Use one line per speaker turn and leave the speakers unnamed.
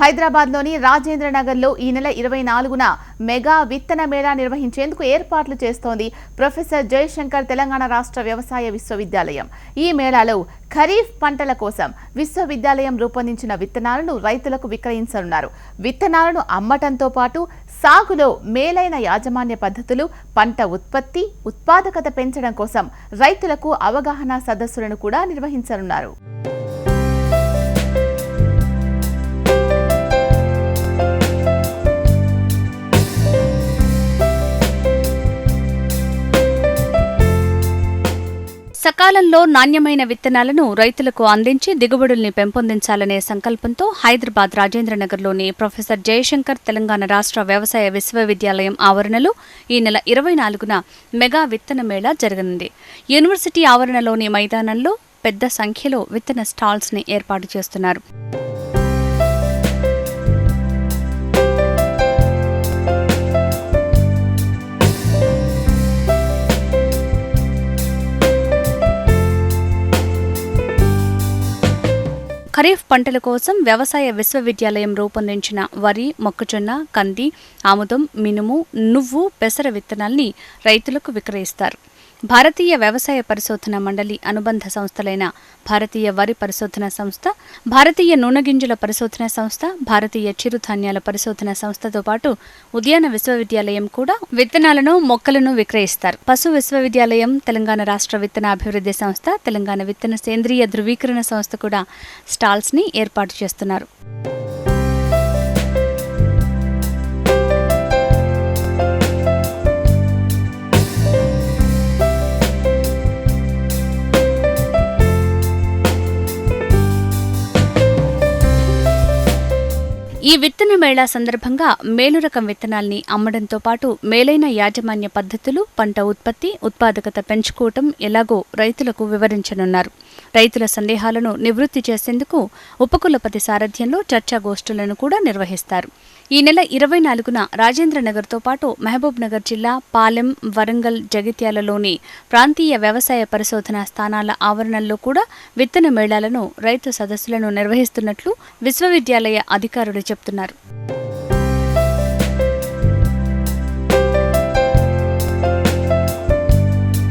హైదరాబాద్లోని రాజేంద్ర నగర్లో ఈ నెల ఇరవై నాలుగున మెగా విత్తన మేళా నిర్వహించేందుకు ఏర్పాట్లు చేస్తోంది ప్రొఫెసర్ జయశంకర్ తెలంగాణ రాష్ట్ర వ్యవసాయ విశ్వవిద్యాలయం. ఈ మేళాలో ఖరీఫ్ పంటల కోసం విశ్వవిద్యాలయం రూపొందించిన విత్తనాలను రైతులకు విక్రయించనున్నారు. విత్తనాలను అమ్మటంతో పాటు సాగులో మేలైన యాజమాన్య పద్ధతులు పంట ఉత్పత్తి ఉత్పాదకత పెంచడం కోసం రైతులకు అవగాహన సదస్సులను కూడా నిర్వహించనున్నారు.
సకాలంలో నాణ్యమైన విత్తనాలను రైతులకు అందించి దిగుబడుల్ని పెంపొందించాలనే సంకల్పంతో హైదరాబాద్ రాజేంద్రనగర్లోని ప్రొఫెసర్ జయశంకర్ తెలంగాణ రాష్ట్ర వ్యవసాయ విశ్వవిద్యాలయం ఆవరణలో ఈ నెల ఇరవై నాలుగున మెగా విత్తన మేళా జరగనుంది. యూనివర్సిటీ ఆవరణలోని మైదానంలో పెద్ద సంఖ్యలో విత్తన స్టాల్స్ని ఏర్పాటు చేస్తున్నారు. ఖరీఫ్ పంటల కోసం వ్యవసాయ విశ్వవిద్యాలయం రూపొందించిన వరి మొక్కజొన్న కంది ఆముదం మినుము నువ్వు పెసర విత్తనాల్ని రైతులకు విక్రయిస్తారు. భారతీయ వ్యవసాయ పరిశోధన మండలి అనుబంధ సంస్థలైన భారతీయ వరి పరిశోధన సంస్థ భారతీయ నూనెగింజల పరిశోధన సంస్థ భారతీయ చిరుధాన్యాల పరిశోధన సంస్థతో పాటు ఉద్యాన విశ్వవిద్యాలయం కూడా విత్తనాలను మొక్కలను విక్రయిస్తారు. పశు విశ్వవిద్యాలయం తెలంగాణ రాష్ట్ర విత్తన అభివృద్ధి సంస్థ తెలంగాణ విత్తన సేంద్రియ ధృవీకరణ సంస్థ కూడా స్టాల్స్ని ఏర్పాటు చేస్తున్నారు. ఈ విత్తన మేళా సందర్భంగా మేలు రకం విత్తనాల్ని అమ్మడంతో పాటు మేలైన యాజమాన్య పద్ధతులు పంట ఉత్పత్తి ఉత్పాదకత పెంచుకోవటం ఎలాగో రైతులకు వివరించనున్నారు. రైతుల సందేహాలను నివృత్తి చేసేందుకు ఉపకులపతి సారథ్యంలో చర్చాగోష్ఠులను కూడా నిర్వహిస్తారు. ఈ నెల ఇరవై నాలుగున రాజేంద్రనగర్తో పాటు మహబూబ్నగర్ జిల్లా పాలెం వరంగల్ జగిత్యాలలోని ప్రాంతీయ వ్యవసాయ పరిశోధన స్థానాల ఆవరణల్లో కూడా విత్తన మేళాలను రైతు సదస్సులను నిర్వహిస్తున్నట్లు విశ్వవిద్యాలయ అధికారులు చెబుతున్నారు